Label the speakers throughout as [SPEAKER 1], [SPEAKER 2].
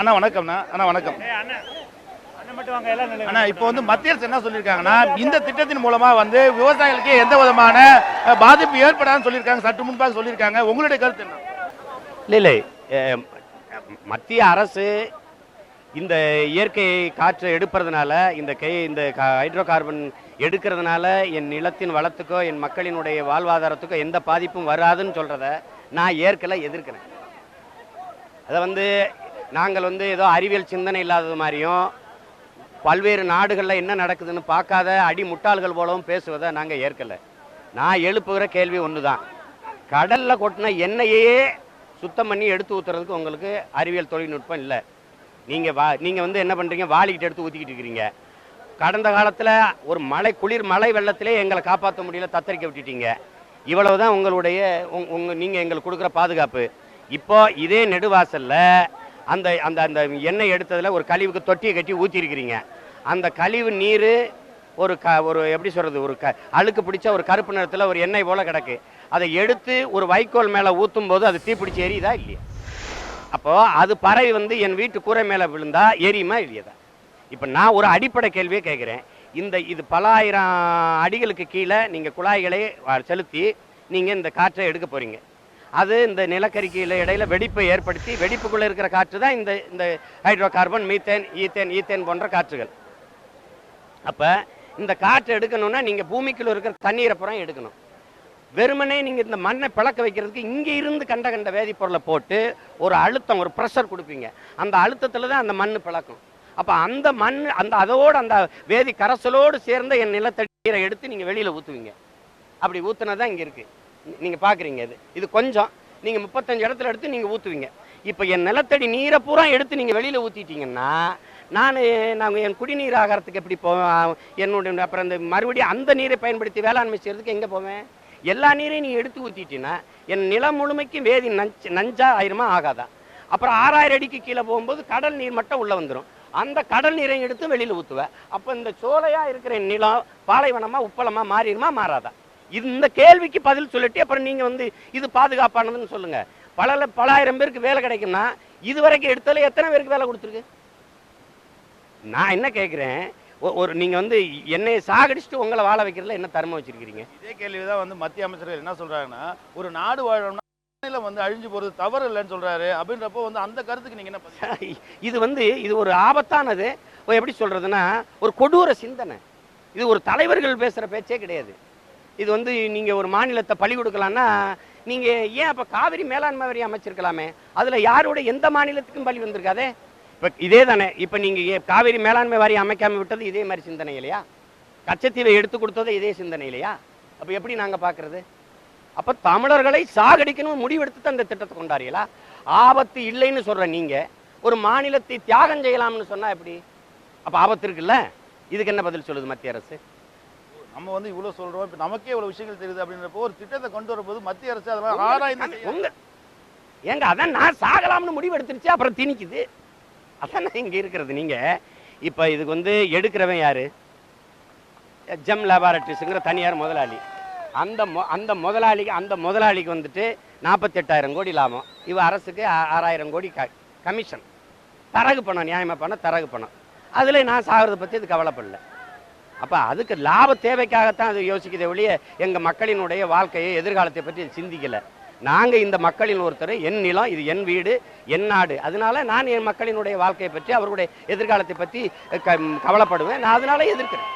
[SPEAKER 1] அண்ணா வணக்கம்ண்ணா. அண்ணா வணக்கம்.
[SPEAKER 2] அண்ணன் மட்டும் வாங்க எல்லாம் நில்லுங்க.
[SPEAKER 1] அண்ணா இப்போ வந்து மத்திய அரசு என்ன சொல்லியிருக்காங்கன்னா இந்த திட்டத்தின் மூலமா வந்து விவசாயிகளுக்கு எந்த விதமான பாதிப்பு ஏற்படாதுன்னு சொல்லியிருக்காங்க சற்று முன்பாக சொல்லியிருக்காங்க. உங்களுடைய கருத்து என்ன?
[SPEAKER 3] இல்லை மத்திய அரசு இந்த இயற்கை காற்றை எடுப்பறதுனால இந்த கை இந்த ஹைட்ரோ கார்பன் எடுக்கிறதுனால என் நிலத்தின் வளத்துக்கோ என் மக்களினுடைய வாழ்வாதாரத்துக்கோ எந்த பாதிப்பும் வராதுன்னு சொல்கிறத நான் ஏற்கல எதிர்க்கிறேன். அதை வந்து நாங்கள் வந்து ஏதோ அறிவியல் சிந்தனை இல்லாதது மாதிரியும் பல்வேறு நாடுகளில் என்ன நடக்குதுன்னு பார்க்காத அடி முட்டாள்கள் போலவும் பேசுவதை நாங்கள் ஏற்கலை. நான் எழுப்புகிற கேள்வி ஒன்று தான் கடலில் கொட்டின எண்ணெயையே சுத்தம் பண்ணி எடுத்து ஊற்றுறதுக்கு உங்களுக்கு அறிவியல் தொழில்நுட்பம் இல்லை. நீங்கள் வா நீங்கள் வந்து என்ன பண்ணுறீங்க வாளிக்கிட்டு எடுத்து ஊற்றிக்கிட்டு இருக்கிறீங்க. கடந்த காலத்தில் ஒரு மழை குளிர் மழை வெள்ளத்திலே எங்களை காப்பாற்ற முடியல தத்தரிக்க விட்டுட்டீங்க. இவ்வளவு தான் உங்களுடைய உங் உங்கள் நீங்கள் எங்களுக்கு கொடுக்குற பாதுகாப்பு. இப்போ இதே நெடுவாசலில் அந்த அந்த அந்த எண்ணெய் எடுத்ததில் ஒரு கழிவுக்கு தொட்டியை கட்டி ஊற்றிருக்கிறீங்க அந்த கழிவு நீர் ஒரு க ஒரு எப்படி சொல்கிறது ஒரு க அழுக்கு பிடிச்ச ஒரு கருப்பு நிறத்தில் ஒரு எண்ணெய் போல் கிடக்கு. அதை எடுத்து ஒரு வைக்கோல் மேலே ஊற்றும் போது அது தீப்பிடிச்சி எரியுதா இல்லையா? அப்போது அது பறவை வந்து என் வீட்டு கூரை மேலே விழுந்தா எரியுமா இல்லையதா இப்போ நான் ஒரு அடிப்படை கேள்வியே கேட்குறேன் இந்த இது பல ஆயிரம் அடிகளுக்கு கீழே நீங்கள் குழாய்களை செலுத்தி நீங்கள் இந்த காற்றை எடுக்க போகிறீங்க அது இந்த நிலக்கரிக்கையில் இடையில வெடிப்பை ஏற்படுத்தி வெடிப்புக்குள்ளே இருக்கிற காற்று தான் இந்த இந்த hydro carbon methane ethane ethane போன்ற காற்றுகள். அப்போ இந்த காற்று எடுக்கணும்னா நீங்கள் பூமிக்குள்ள இருக்கிற தண்ணீரை புறம் எடுக்கணும். வெறுமனே நீங்கள் இந்த மண்ணை பிளக்க வைக்கிறதுக்கு இங்கே இருந்து கண்ட கண்ட வேதிப்பொருளை போட்டு ஒரு அழுத்தம் ஒரு ப்ரெஷர் கொடுப்பீங்க. அந்த அழுத்தத்தில் தான் அந்த மண் பிளக்கும். அப்போ அந்த மண் அந்த அதோடு அந்த வேதி கரைசலோடு சேர்ந்த என் நிலத்தடி நீரை எடுத்து நீங்கள் வெளியில் ஊற்றுவீங்க அப்படி ஊற்றுனது தான் இங்கே இருக்குது நீங்கள் பார்க்குறீங்க இது. இது கொஞ்சம். நீங்கள் முப்பத்தஞ்சு இடத்துல எடுத்து நீங்கள் ஊற்றுவீங்க இப்போ என் நிலத்தடி நீரை பூரா எடுத்து நீங்கள் வெளியில் ஊற்றிட்டீங்கன்னா நான் நாங்கள் என் குடிநீர் ஆகாரத்துக்கு எப்படி போவேன் என்னுடைய அப்புறம் இந்த மறுபடியும் அந்த நீரை பயன்படுத்தி வேளாண்மை செய்கிறதுக்கு எங்கே போவேன்? எல்லா நீரையும் நீ எடுத்து ஊற்றிட்டீங்கன்னா என் நிலம் முழுமைக்கும் வேதி நஞ்சு நஞ்சா ஆயிருமா? ஆகாதா. அப்புறம் ஆறாயிரம் அடிக்கு கீழே போகும்போது கடல் நீர் மட்டும் உள்ளே வந்துடும் அந்த கடல் நீரை எடுத்து வெளியில் ஊற்றுவேன் அப்போ இந்த சோலையாக இருக்கிற நிலம் பாலைவனமாக உப்பளமாக மாறிடுமா? மாறாதா. இந்த கேள்விக்கு பதில் சொல்லிட்டு அப்புறம் நீங்கள் வந்து இது பாதுகாப்பானதுன்னு சொல்லுங்க. பல ல- பல ஆயிரம் பேருக்கு வேலை கிடைக்கும்னா இது வரைக்கும் எடுத்தாலும் எத்தனை பேருக்கு வேலை கொடுத்துருக்கு? நான் என்ன கேட்குறேன் ஒரு நீங்கள் வந்து என்னையை சாகடிச்சுட்டு உங்களை வாழ வைக்கிறதுல என்ன தர்மம் வச்சிருக்கிறீங்க
[SPEAKER 1] இதே கேள்வி தான் வந்து மத்திய அமைச்சர்கள் என்ன சொல்றாங்கன்னா ஒரு நாடு வாழணும்னா வந்து அழிஞ்சு போறது தவறு இல்லைன்னு சொல்றாரு. அப்படின்றப்போ வந்து அந்த கருத்துக்கு நீங்க என்ன
[SPEAKER 3] இது வந்து இது ஒரு ஆபத்தானது. எப்படி சொல்றதுன்னா ஒரு கொடூர சிந்தனை. இது ஒரு தலைவர்கள் பேசுகிற பேச்சே கிடையாது. இது வந்து நீங்கள் ஒரு மாநிலத்தை பழி கொடுக்கலான்னா நீங்கள் ஏன் அப்போ காவிரி மேலாண்மை வரி அமைச்சிருக்கலாமே? அதில் யாரோட எந்த மாநிலத்துக்கும் பலி வந்திருக்காதே? இப்போ இதே தானே இப்போ நீங்கள் காவிரி மேலாண்மை வாரி அமைக்காமல் விட்டது இதே மாதிரி சிந்தனை இல்லையா? கச்சத்தீவை எடுத்து கொடுத்தது இதே சிந்தனை இல்லையா? அப்போ எப்படி நாங்கள் பார்க்குறது அப்போ தமிழர்களை சாகடிக்கணும் முடிவெடுத்து தான் இந்த திட்டத்தை கொண்டாடியலா? ஆபத்து இல்லைன்னு சொல்கிற நீங்க ஒரு மாநிலத்தை தியாகம் செய்யலாம்னு சொன்னால் எப்படி? அப்போ ஆபத்து இருக்குல்ல? இதுக்கு என்ன பதில் சொல்லுது மத்திய அரசு?
[SPEAKER 1] நம்ம வந்து இவ்வளவு சொல்றோம் இப்ப நமக்கே இவ்வளவு விஷயங்கள் தெரியுது அப்படின்றப்போ ஒரு திட்டத்தை கொண்டு வரும்போது மத்திய அரசு அதெல்லாம் ஆராய்ந்து
[SPEAKER 3] உங்க ஏங்க அதான் நான் சாகலாம்னு முடிவு எடுத்துருச்சு அப்புறம் திணிக்குது. அதான் இங்க இருக்கிறது. நீங்க இப்ப இதுக்கு வந்து எடுக்கிறவன் யாரு? ஜெம் லேபார்டரிஸுங்கிற தனியார் முதலாளி. அந்த மொ அந்த முதலாளிக்கு அந்த முதலாளிக்கு வந்துட்டு நாற்பத்தெட்டாயிரம் கோடி லாபம். இவ அரசுக்கு ஆறாயிரம் கோடி க கமிஷன் தரகு பணம் நியாயமாக பணம் தரகு பணம். அதில் நான் சாகிறத பற்றி இது கவலைப்படல. அப்போ அதுக்கு லாப தேவைக்காகத்தான் அது யோசிக்கிறதே ஒழிய எங்கள் மக்களினுடைய வாழ்க்கையை எதிர்காலத்தை பற்றி சிந்திக்கலை. நாங்கள் இந்த மக்களின் ஒருத்தர் என் நிலம் இது என் வீடு என் நாடு. அதனால நான் என் மக்களினுடைய வாழ்க்கையை பற்றி அவருடைய எதிர்காலத்தை பற்றி க கவலைப்படுவேன். நான் அதனால எதிர்க்கிறேன்.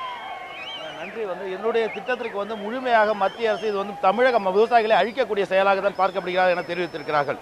[SPEAKER 1] நன்றி. வந்து என்னுடைய திட்டத்திற்கு வந்து முழுமையாக மத்திய அரசு இது வந்து தமிழக விவசாயிகளை அழிக்கக்கூடிய செயலாக தான் பார்க்கப்படுகிறார் என தெரிவித்திருக்கிறார்கள்.